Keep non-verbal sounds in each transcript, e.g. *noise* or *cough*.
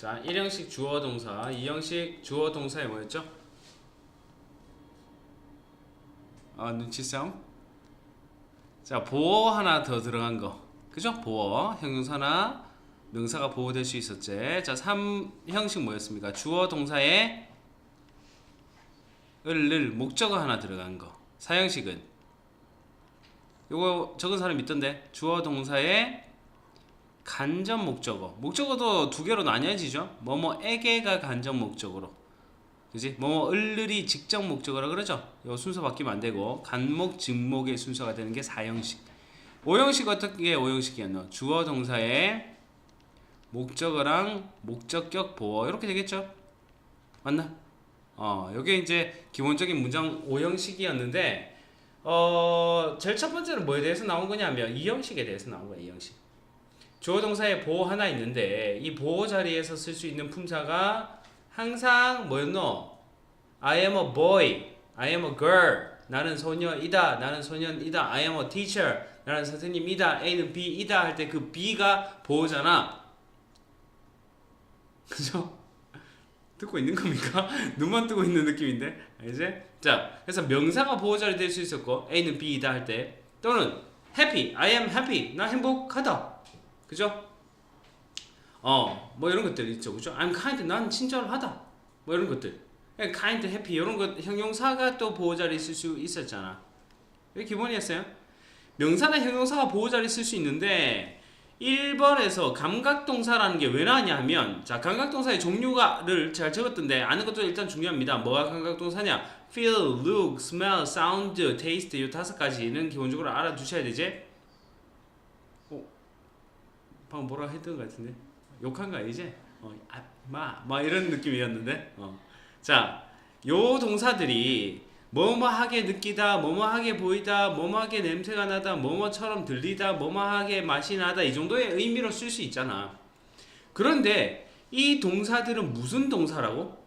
자, 1형식 주어 동사, 2형식 주어 동사에 뭐였죠? 아, 눈치 싸움? 자, 보어 하나 더 들어간 거. 그죠? 보어. 형용사나 명사가 보호될 수 있었지. 자, 3형식 뭐였습니까? 주어 동사에 을을 목적어 하나 들어간 거. 4형식은 요거 적은 사람 있던데. 주어 동사에 간접 목적어. 목적어도 두 개로 나뉘어지죠. 뭐뭐에게가 간접 목적어로. 그지? 뭐뭐 을을이 직접 목적어라 그러죠. 요 순서 바뀌면 안 되고 간목 직목의 순서가 되는 게 4형식. 5형식 어떻게 5형식이었노? 주어 동사에 목적어랑 목적격 보어 이렇게 되겠죠? 맞나? 어, 요게 이제 기본적인 문장 5형식이었는데 어, 제일 첫 번째는 뭐에 대해서 나온 거냐면 2형식에 대해서 나온 거예요. 2형식. 주어 동사에 보호 하나 있는데 이 보호 자리에서 쓸 수 있는 품사가 항상 뭐였노? I am a boy. I am a girl. 나는 소녀이다. 나는 소년이다. I am a teacher. 나는 선생님이다. A는 B이다 할 때 그 B가 보호잖아. 그죠? 듣고 있는 겁니까? *laughs* 눈만 뜨고 있는 느낌인데 이제 자 그래서 명사가 보호자리 될수 있었고 A는 B이다 할 때 또는 happy, I am happy, 나 행복하다, 그죠? 어, 뭐 이런 것들 있죠, 그죠? I'm kind, 난 친절하다, 뭐 이런 것들. kind, happy 이런 것 형용사가 또 보호자리 있을 수 있었잖아. 이게 기본이었어요. 명사나 형용사가 보호자리 쓸수 있는데 1번에서 감각동사라는 게 왜 나왔냐 하면 자 감각동사의 종류가를 잘 적었던데 아는 것도 일단 중요합니다. 뭐가 감각동사냐? feel, look, smell, sound, taste 이 다섯 가지는 기본적으로 알아두셔야 되지. 어, 방금 뭐라 했던 것 같은데 욕한 거 아니지? 어, 아, 마, 마 이런 느낌이었는데. 어. 자, 요 동사들이 뭐뭐하게 느끼다, 뭐뭐하게 보이다, 뭐뭐하게 냄새가 나다, 뭐뭐처럼 들리다, 뭐뭐하게 맛이 나다 이 정도의 의미로 쓸 수 있잖아. 그런데 이 동사들은 무슨 동사라고?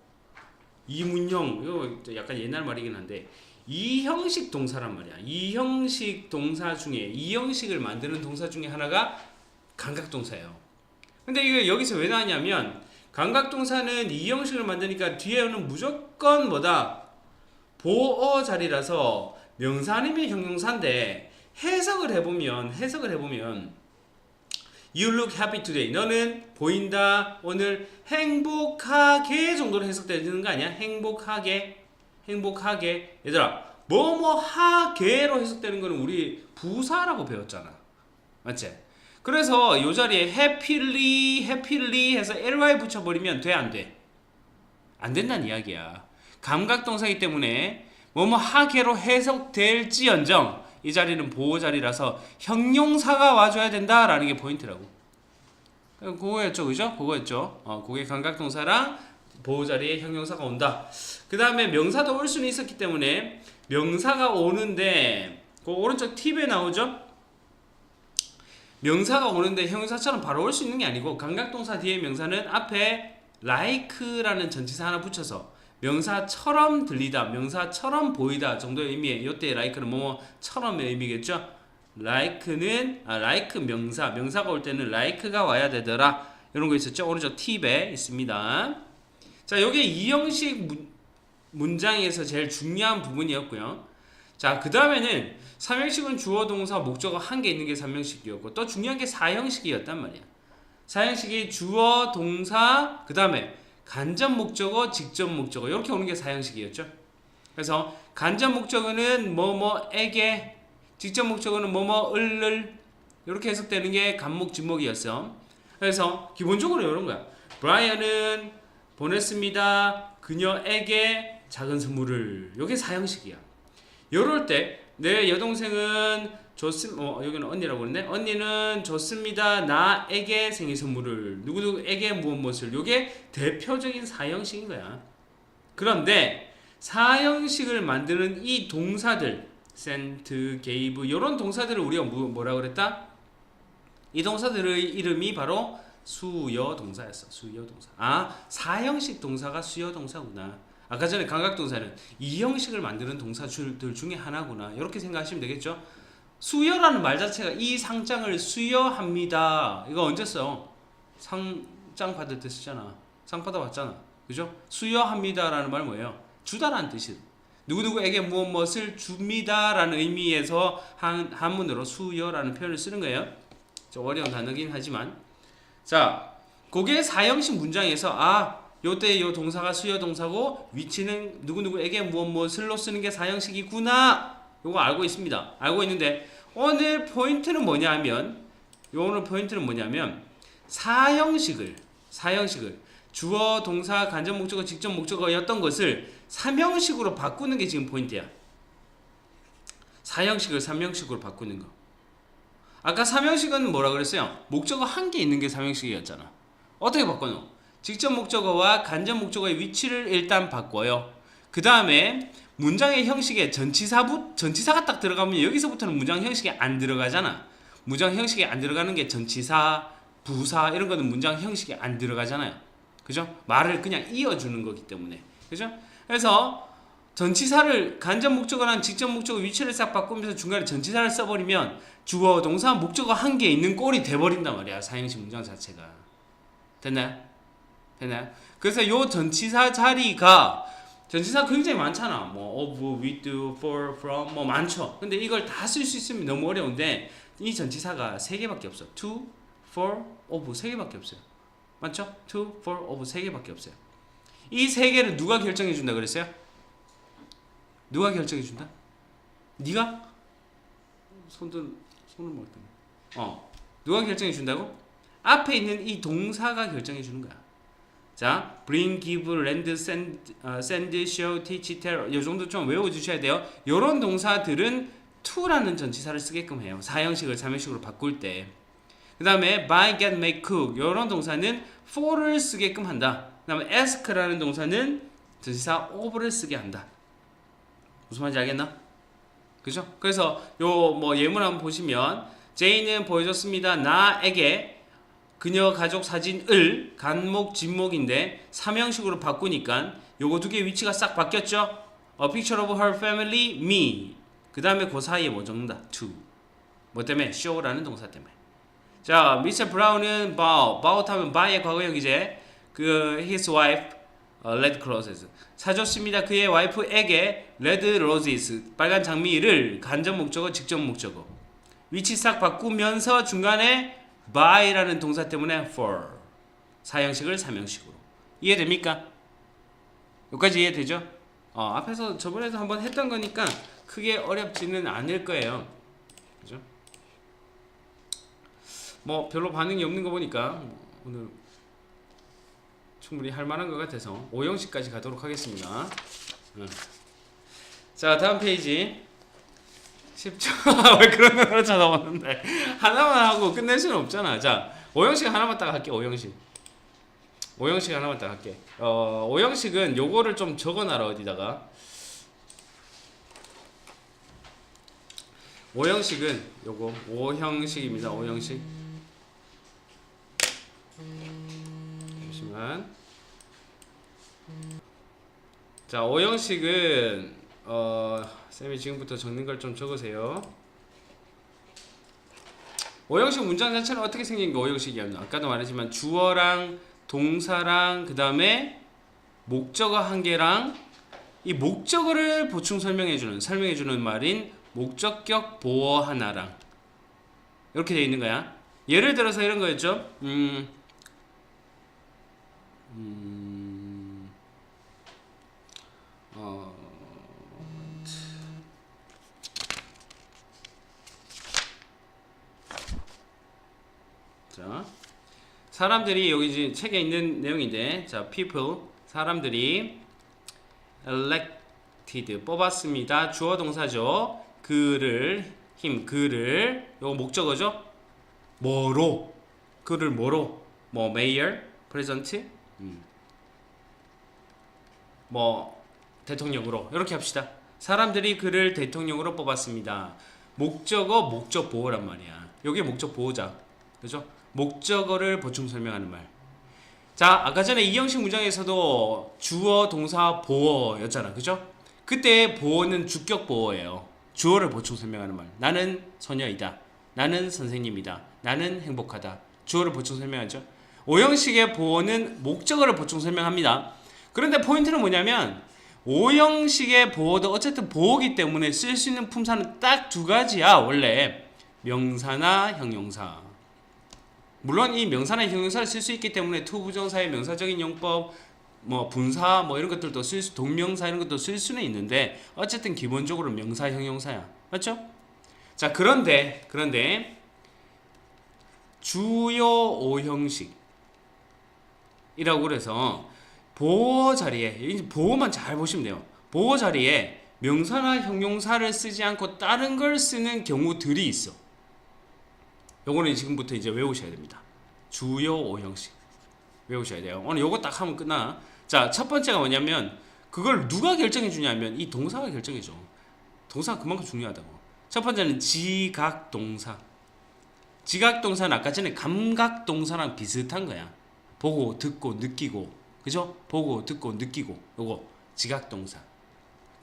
이문형 이거 약간 옛날 말이긴 한데 이 형식 동사란 말이야. 이 형식 동사 중에 이 형식을 만드는 동사 중에 하나가 감각 동사예요. 근데 이게 여기서 왜 나왔냐면 감각 동사는 이 형식을 만드니까 뒤에는 무조건 뭐다 보어 자리라서 명사 아니면 형용사인데 해석을 해보면 해석을 해보면 You look happy today. 너는 보인다. 오늘 행복하게 정도로 해석되는 거 아니야? 행복하게, 행복하게. 얘들아, 뭐뭐 하게로 해석되는 거는 우리 부사라고 배웠잖아. 맞지? 그래서 이 자리에 happily, happily 해서 ly 붙여버리면 돼, 안 돼? 안 된다는 이야기야. 감각동사이기 때문에 뭐뭐 하게로 해석될지언정 이 자리는 보호 자리라서 형용사가 와줘야 된다라는 게 포인트라고. 그거였죠, 그죠? 그거였죠. 어, 그게 감각동사랑 보호 자리에 형용사가 온다. 그 다음에 명사도 올 수는 있었기 때문에 명사가 오는데 그 오른쪽 팁에 나오죠. 명사가 오는데 형용사처럼 바로 올 수 있는 게 아니고 감각동사 뒤에 명사는 앞에 like라는 전치사 하나 붙여서 명사처럼 들리다, 명사처럼 보이다 정도의 의미에 이때 like는 뭐뭐처럼의 의미겠죠. like는 아 like 명사, 명사가 올 때는 like가 와야 되더라 이런 거 있었죠. 오른쪽 팁에 있습니다. 자, 요게 이 형식 문, 문장에서 제일 중요한 부분이었고요. 자, 그 다음에는 3형식은 주어, 동사, 목적어 한 개 있는 게 3형식이었고 또 중요한 게 4형식이었단 말이야. 4형식이 주어, 동사, 그 다음에 간접 목적어, 직접 목적어 이렇게 오는 게 4형식이었죠. 그래서 간접 목적어는 뭐뭐에게, 직접 목적어는 뭐뭐을을 이렇게 해석되는 게 간목, 직목이었어. 그래서 기본적으로 이런 거야. 브라이언은 보냈습니다. 그녀에게 작은 선물을. 이게 4형식이야. 이럴 때 내 여동생은 줬음 어 여기는 언니라고 그랬네. 언니는 줬습니다. 나에게 생일 선물을. 누구누구에게 무엇 무엇을. 요게 대표적인 사형식인 거야. 그런데 사형식을 만드는 이 동사들 sent, gave 이런 동사들을 우리가 뭐, 뭐라 그랬다? 이 동사들의 이름이 바로 수여 동사였어. 수여 동사. 아 사형식 동사가 수여 동사구나 아까 전에 감각동사는 이 형식을 만드는 동사들 중에 하나구나 이렇게 생각하시면 되겠죠 수여라는 말 자체가 이 상장을 수여합니다 이거 언제 써? 상장 받을 때 쓰잖아 상 받아봤잖아. 그죠? 수여합니다 라는 말 뭐예요? 주다라는 뜻이. 누구누구에게 무엇 무엇을 줍니다 라는 의미에서 한, 한문으로 수여라는 표현을 쓰는 거예요. 좀 어려운 단어긴 하지만 자, 그게 사형식 문장에서 아, 요때 요 동사가 수여 동사고 위치는 누구누구에게 무엇 무엇을로 쓰는 게 사형식이구나. 요거 알고 있습니다. 알고 있는데 오늘 포인트는 뭐냐면 요 오늘 포인트는 뭐냐면 사형식을 사형식을 주어 동사 간접 목적어 직접 목적어였던 것을 삼형식으로 바꾸는 게 지금 포인트야. 사형식을 삼형식으로 바꾸는 거. 아까 삼형식은 뭐라 그랬어요? 목적어 한 개 있는 게 삼형식이었잖아. 어떻게 바꿔노? 직접 목적어와 간접 목적어의 위치를 일단 바꿔요. 그 다음에 문장의 형식에 전치사부 전치사가 딱 들어가면 여기서부터는 문장 형식에 안 들어가잖아. 문장 형식에 안 들어가는 게 전치사, 부사 이런 거는 문장 형식에 안 들어가잖아요. 그죠? 말을 그냥 이어주는 거기 때문에. 그죠? 그래서 전치사를 간접 목적어랑 직접 목적어 위치를 싹 바꾸면서 중간에 전치사를 써버리면 주어, 동사, 목적어 한 개 있는 꼴이 돼버린단 말이야. 사형식 문장 자체가. 됐나요? 됐나요? 그래서 요 전치사 자리가 전치사 굉장히 많잖아. 뭐 of, with, for, from 뭐 많죠. 근데 이걸 다 쓸 수 있으면 너무 어려운데 이 전치사가 세 개밖에 없어. to, for, of 세 개밖에 없어요. 맞죠? to, for, of 세 개밖에 없어요. 이 세 개를 누가 결정해 준다 그랬어요? 누가 결정해 준다? 네가? 손들 손을 못. 어. 누가 결정해 준다고? 앞에 있는 이 동사가 결정해 주는 거야. 자, bring, give, lend, send, 어, send, show, teach, tell 이 정도 좀 외워주셔야 돼요. 이런 동사들은 to라는 전치사를 쓰게끔 해요. 사형식을 삼형식으로 바꿀 때. 그 다음에 buy, get, make, cook 이런 동사는 for를 쓰게끔 한다. 그 다음에 ask라는 동사는 전치사 of를 쓰게 한다. 무슨 말인지 알겠나? 그죠? 그래서 요 뭐 예문 한번 보시면 제이는 보여줬습니다. 나에게 그녀 가족 사진을 간목 진목인데 삼형식으로 바꾸니까 요거 두개 위치가 싹 바뀌었죠? A picture of her family, me. 그 다음에 그 사이에 뭐 적는다? to. 뭐 때문에? show라는 동사 때문에. 자, 미스터 브라운은 bow. bow 하면 buy의 과거형이제 그 his wife 어, red roses 사줬습니다. 그의 와이프에게 red roses 빨간 장미를 간접 목적어 직접 목적어 위치 싹 바꾸면서 중간에 by라는 동사 때문에 for 사형식을 삼형식으로 이해됩니까? 여기까지 이해되죠? 어, 앞에서 저번에도 한번 했던 거니까 크게 어렵지는 않을 거예요. 그죠? 뭐 별로 반응이 없는 거 보니까 오늘 충분히 할 만한 것 같아서 5형식까지 가도록 하겠습니다. 응. 자 다음 페이지 10초 *laughs* 왜 그런 걸 찾아봤는데 하나만 하고 끝낼 수는 없잖아. 자 5형식 하나만 딱 할게 5형식 5형식 하나만 딱 할게. 어 5형식은 요거를 좀 적어놔라 어디다가 5형식은 요거 5형식입니다. 5형식 잠시만. 자, 오형식은 어, 쌤이 지금부터 적는 걸 좀 적으세요. 오형식 문장 자체는 어떻게 생긴 게 오형식이었나? 아까도 말했지만 주어랑 동사랑 그 다음에 목적어 한 개랑 이 목적어를 보충 설명해주는 설명해주는 말인 목적격 보어 하나랑 이렇게 되어 있는 거야. 예를 들어서 이런 거였죠. 음, 음, 자, 사람들이 여기 이제 책에 있는 내용인데, 자, people 사람들이 elected 뽑았습니다. 주어 동사죠. 그를 힘 그를 요거 목적어죠. 뭐로 그를 뭐로 뭐 mayor, president 음. 뭐 대통령으로 이렇게 합시다. 사람들이 그를 대통령으로 뽑았습니다. 목적어 목적 보호란 말이야. 여기 목적 보호자. 그죠? 목적어를 보충 설명하는 말. 자, 아까 전에 이형식 문장에서도 주어 동사 보어였잖아. 그죠? 그때 보어는 주격 보어예요. 주어를 보충 설명하는 말. 나는 소녀이다. 나는 선생님이다. 나는 행복하다. 주어를 보충 설명하죠. 오형식의 보어는 목적어를 보충 설명합니다. 그런데 포인트는 뭐냐면 오형식의 보어도 어쨌든 보어기 때문에 쓸 수 있는 품사는 딱 두 가지야 원래 명사나 형용사. 물론 이 명사나 형용사를 쓸 수 있기 때문에 투부정사의 명사적인 용법, 뭐 분사 뭐 이런 것들도 쓸 수, 동명사 이런 것도 쓸 수는 있는데 어쨌든 기본적으로 명사 형용사야. 맞죠? 자 그런데 그런데 주요 오형식이라고 그래서 보호 자리에 이 보호만 잘 보시면 돼요. 보호 자리에 명사나 형용사를 쓰지 않고 다른 걸 쓰는 경우들이 있어. 요거는 지금부터 이제 외우셔야 됩니다. 주요 오형식 외우셔야 돼요. 오늘 요거 딱 하면 끝나. 자, 첫 번째가 뭐냐면 그걸 누가 결정해 주냐면 이 동사가 결정해 줘. 동사가 그만큼 중요하다고. 첫 번째는 지각 동사. 지각 동사는 아까 전에 감각 동사랑 비슷한 거야. 보고 듣고 느끼고. 그죠? 보고 듣고 느끼고. 요거 지각 동사.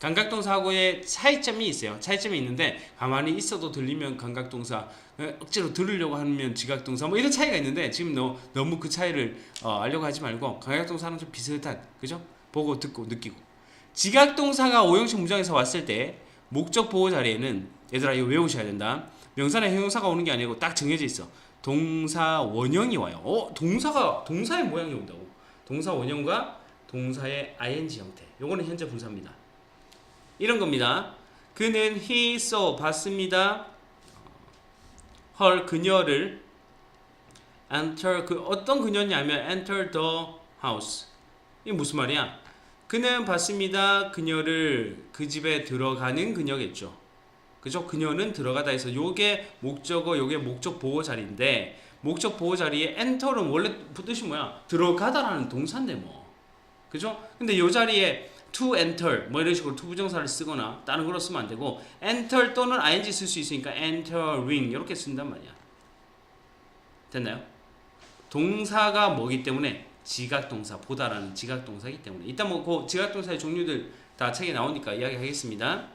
감각 동사하고의 차이점이 있어요. 차이점이 있는데 가만히 있어도 들리면 감각 동사, 어, 억지로 들으려고 하면 지각 동사 뭐 이런 차이가 있는데 지금 너, 너무 그 차이를 어, 알려고 하지 말고 동사는 좀 비슷한 그죠? 보고 듣고 느끼고. 지각 동사가 오형식 문장에서 왔을 때 목적 보호 자리에는 얘들아 이거 외우셔야 된다. 명사나 형용사가 오는 게 아니고 딱 정해져 있어. 동사 원형이 와요. 어, 동사가 동사의 모양이 온다고. 동사 원형과 동사의 ing 형태. 요거는 현재 분사입니다. 이런 겁니다. 그는 he saw 봤습니다. 헐 그녀를 enter 그 어떤 그녀냐면 enter the house. 이게 무슨 말이야? 그는 봤습니다. 그녀를 그 집에 들어가는 그녀겠죠. 그죠? 그녀는 들어가다 해서 요게 목적어, 요게 목적 보호 자리인데 목적 보호 자리에 enter은 원래 뜻이 뭐야? 들어가다라는 동사인데 뭐. 그죠? 근데 요 자리에 to enter 뭐 이런 식으로 투부정사를 쓰거나 다른 걸로 쓰면 안 되고 enter 또는 ing 쓸 수 있으니까 entering 이렇게 쓴단 말이야. 됐나요? 동사가 뭐기 때문에 지각동사 보다라는 지각동사이기 때문에 이따 뭐그 지각동사의 종류들 다 책에 나오니까 이야기하겠습니다.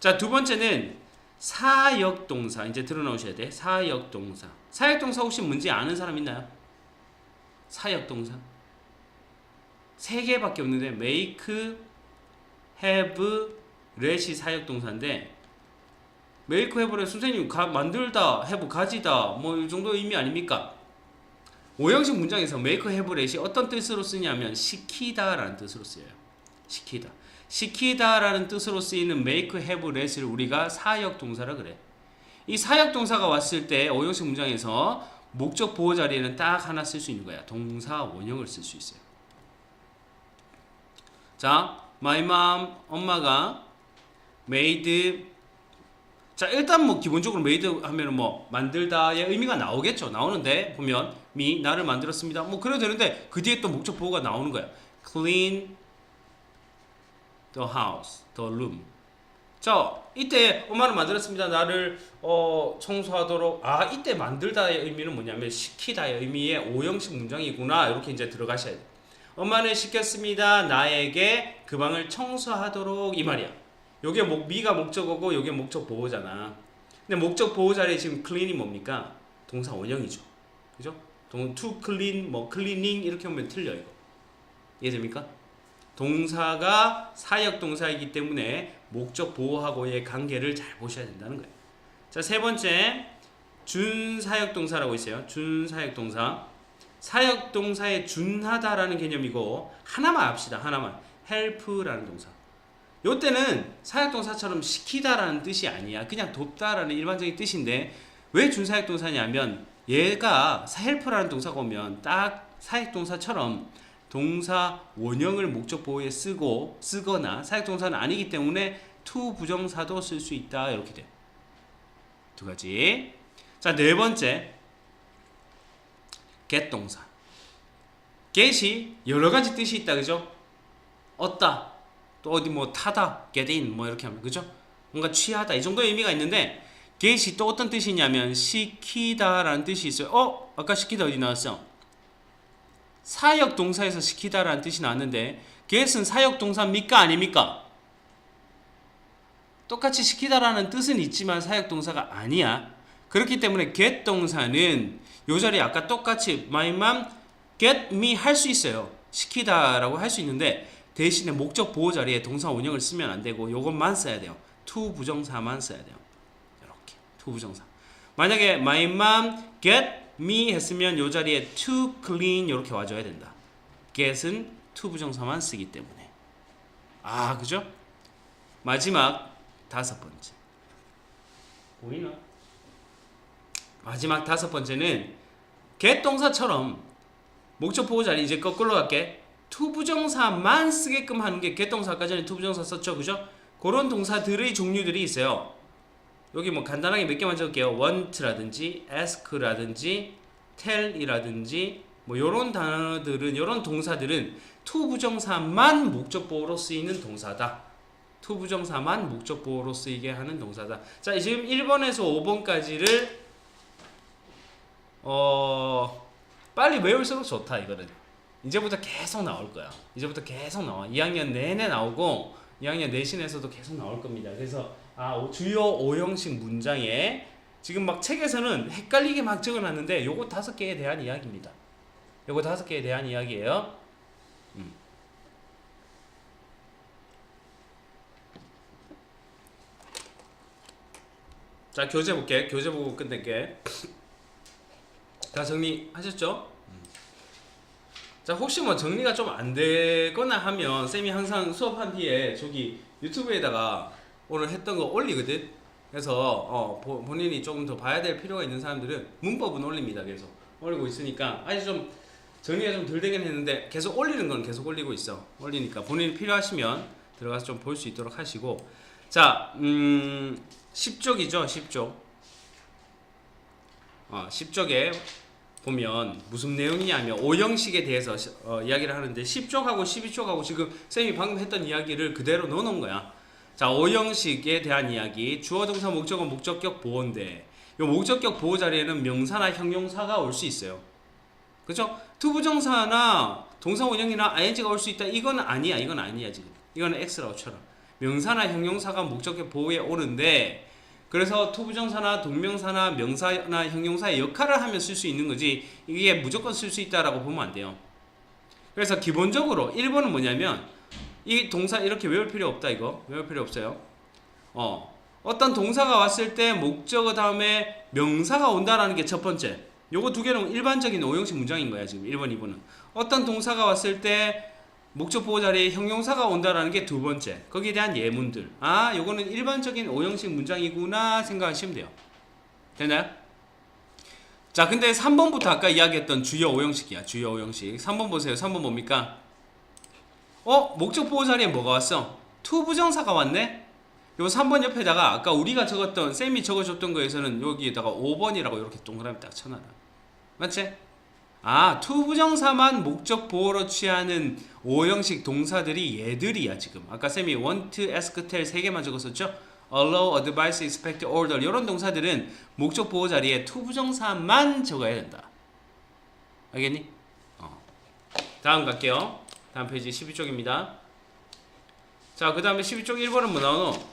자 두 번째는 사역동사 이제 들어놓으셔야 돼. 사역동사. 사역동사 혹시 뭔지 아는 사람 있나요? 사역동사. 세 개밖에 없는데 make, have, let이 사역동사인데 make, have를 선생님 가, 만들다, have 가지다 뭐 이 정도 의미 아닙니까? 오형식 문장에서 make, have, let이 어떤 뜻으로 쓰냐면 시키다 라는 뜻으로 쓰여요. 시키다. 시키다 라는 뜻으로 쓰이는 make, have, let을 우리가 사역 동사라 그래. 이 사역 동사가 왔을 때 오형식 문장에서 목적 보호 자리에는 딱 하나 쓸 수 있는 거야. 동사 원형을 쓸 수 있어요. 자, my mom 엄마가 made 자, 일단 뭐 기본적으로 made 하면은 뭐 만들다의 의미가 나오겠죠. 나오는데 보면 me 나를 만들었습니다. 뭐 그래도 되는데 그 뒤에 또 목적 보호가 나오는 거야. clean the house, the room. 자, 이때 엄마를 만들었습니다. 나를 어, 청소하도록. 아, 이때 만들다의 의미는 뭐냐면 시키다의 의미의 오형식 문장이구나. 이렇게 이제 들어가셔야 돼. 엄마는 시켰습니다. 나에게 그 방을 청소하도록 이 말이야. 요게 목 미가 목적어고 요게 목적 보호잖아. 근데 목적 보호 자리에 지금 clean이 뭡니까? 동사 원형이죠. 그죠? 동 to clean 뭐 cleaning 이렇게 하면 틀려 이거. 이해됩니까? 동사가 사역 동사이기 때문에 목적 보호하고의 관계를 잘 보셔야 된다는 거예요. 자, 세 번째 준사역 동사라고 있어요. 준사역 동사. 사역 동사에 준하다라는 개념이고 하나만 합시다. 하나만. help라는 동사. 요때는 사역 동사처럼 시키다라는 뜻이 아니야. 그냥 돕다라는 일반적인 뜻인데 왜 준사역 동사냐면 얘가 help라는 동사가 오면 딱 사역 동사처럼 동사 원형을 목적 보호에 쓰고 쓰거나 사역 동사는 아니기 때문에 to 부정사도 쓸 수 있다. 이렇게 돼. 두 가지. 자, 네 번째. Get 동사. get이 여러 가지 뜻이 있다. 그죠? 얻다. 또 어디 뭐 타다, get in 뭐 이렇게 하면 그죠? 뭔가 취하다 이 정도의 의미가 있는데 get이 또 어떤 뜻이냐면 시키다라는 뜻이 있어요. 어? 아까 시키다 어디 나왔어? 사역 동사에서 시키다라는 뜻이 나왔는데 get은 사역 동사입니까 아닙니까? 똑같이 시키다라는 뜻은 있지만 사역 동사가 아니야. 그렇기 때문에 get 동사는 요 자리에 아까 똑같이 my mom get me 할 수 있어요. 시키다라고 할 수 있는데 대신에 목적 보호 자리에 동사 원형을 쓰면 안 되고 요것만 써야 돼요. to 부정사만 써야 돼요. 이렇게 to 부정사. 만약에 my mom get me 했으면 요 자리에 to clean 이렇게 와줘야 된다. get은 to 부정사만 쓰기 때문에. 아 그죠? 마지막 다섯 번째. 보이나? 마지막 다섯 번째는 동사처럼 목적 보호 자리 이제 거꾸로 갈게. to 부정사만 쓰게끔 하는 게 아까 전에 to 부정사 썼죠, 그죠? 그런 동사들의 종류들이 있어요. 여기 뭐 간단하게 몇 개만 적을게요. want라든지 ask라든지 tell이라든지 뭐 요런 단어들은 요런 동사들은 to 부정사만 목적 보호로 쓰이는 동사다. to 부정사만 목적 보호로 쓰이게 하는 동사다. 자, 지금 1번에서 5번까지를 어 빨리 외울수록 좋다 이거는. 이제부터 계속 나올 거야. 이제부터 계속 나와. 2학년 내내 나오고 2학년 내신에서도 계속 나올 겁니다. 그래서 아 오- 주요 5형식 문장에 지금 막 책에서는 헷갈리게 막 적어놨는데 요거 다섯 개에 대한 이야기입니다. 요거 다섯 개에 대한 이야기예요. 음. 자 교재 볼게. 교재 보고 끝낼게. 다 정리하셨죠? 자 혹시 뭐 정리가 좀 안 되거나 하면 쌤이 항상 수업한 뒤에 저기 유튜브에다가 오늘 했던 거 올리거든. 그래서 어, 보- 본인이 조금 더 봐야 될 필요가 있는 사람들은 문법은 올립니다. 계속 올리고 있으니까 아직 좀 정리가 좀 덜 되긴 했는데 계속 올리는 건 계속 올리고 있어. 올리니까 본인이 필요하시면 들어가서 좀 볼 수 있도록 하시고 자, 음, 10쪽이죠, 10쪽. 어, 10쪽에 보면 무슨 내용이냐면 오형식에 대해서 시- 어, 이야기를 하는데 10쪽하고 12쪽하고 지금 쌤이 방금 했던 이야기를 그대로 넣어놓은 거야. 자, 오형식에 대한 이야기. 주어 동사 목적어 목적격 보호인데 이 목적격 보호 자리에는 명사나 형용사가 올 수 있어요. 그죠? 투부정사나 동사 원형이나 ing가 올 수 있다. 이건 아니야. 이건 아니야 지금. 이거는 x라고 쳐라. 명사나 형용사가 목적격 보호에 오는데 그래서 투부정사나 동명사나 명사나 형용사의 역할을 하면 쓸 수 있는 거지 이게 무조건 쓸 수 있다라고 보면 안 돼요. 그래서 기본적으로 1번은 뭐냐면 이 동사 이렇게 외울 필요 없다 이거 외울 필요 없어요. 어 어떤 동사가 왔을 때 목적어 다음에 명사가 온다라는 게 첫 번째. 요거 두 개는 일반적인 오형식 문장인 거야 지금 1번 2번은 어떤 동사가 왔을 때 목적 보호 자리에 형용사가 온다라는 게 두 번째 거기에 대한 예문들 아 요거는 일반적인 오형식 문장이구나 생각하시면 돼요 되나요? 자 근데 3번부터 아까 이야기했던 주요 오형식이야 주요 오형식 3번 보세요 3번 뭡니까? 어? 목적 보호 자리에 뭐가 왔어? 투 부정사가 왔네? 요 3번 옆에다가 아까 우리가 적었던 쌤이 적어줬던 거에서는 여기에다가 5번이라고 이렇게 동그라미 딱 쳐놔라 맞지? 아 투부정사만 목적 보호로 취하는 오형식 동사들이 얘들이야 지금 아까 쌤이 want, ask, tell 세 개만 적었었죠? allow, advise, expect, order 이런 동사들은 목적 보호 자리에 투부정사만 적어야 된다 알겠니? 어. 다음 갈게요 다음 페이지 12쪽입니다 자 그 다음에 12쪽 1번은 뭐 나오노?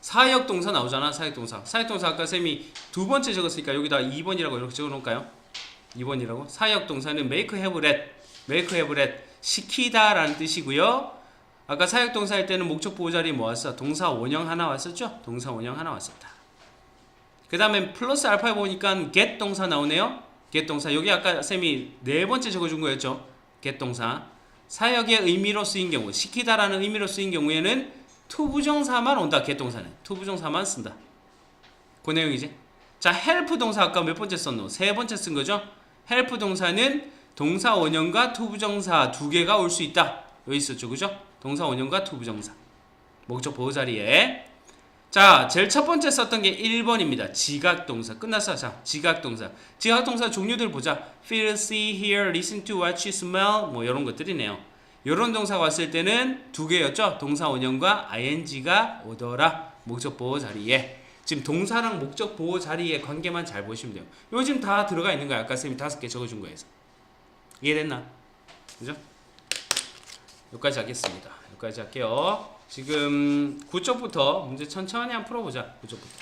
사역 동사 나오잖아 사역 동사 사역 동사 아까 쌤이 두 번째 적었으니까 여기다 2번이라고 이렇게 적어 놓을까요? 2번이라고? 사역 동사는 make have let make have let 시키다라는 뜻이고요. 아까 사역 동사 할 때는 목적 보호 자리에 뭐 왔어? 동사 원형 하나 왔었죠? 동사 원형 하나 왔었다. 그 다음에 플러스 알파 보니까 get 동사 나오네요. get 동사. 여기 아까 쌤이 네 번째 적어준 거였죠? get 동사. 사역의 의미로 쓰인 경우 시키다라는 의미로 쓰인 경우에는 투부정사만 온다 개동사는. 투부정사만 쓴다. 그 내용이지. 자 help 동사 아까 몇 번째 썼노? 세 번째 쓴 거죠 help 동사는 동사 원형과 투부정사 두 개가 올 수 있다. 여기 있었죠. 그죠? 동사 원형과 투부정사. 목적 보호 자리에. 자 제일 첫 번째 썼던 게 1번입니다. 지각 동사. 끝났어. 자 지각 동사. 지각 동사 종류들 보자. feel, see, hear, listen to, watch, smell 뭐 이런 것들이네요. 이런 동사가 왔을 때는 두 개였죠. 동사 원형과 ing가 오더라. 목적 보호 자리에. 지금 동사랑 목적 보호 자리의 관계만 잘 보시면 돼요. 요즘 다 들어가 있는 거야. 아까 쌤이 다섯 개 적어준 거에서. 이해됐나? 그죠? 여기까지 하겠습니다. 여기까지 할게요. 지금 9쪽부터 문제 천천히 한번 풀어보자. 9쪽부터.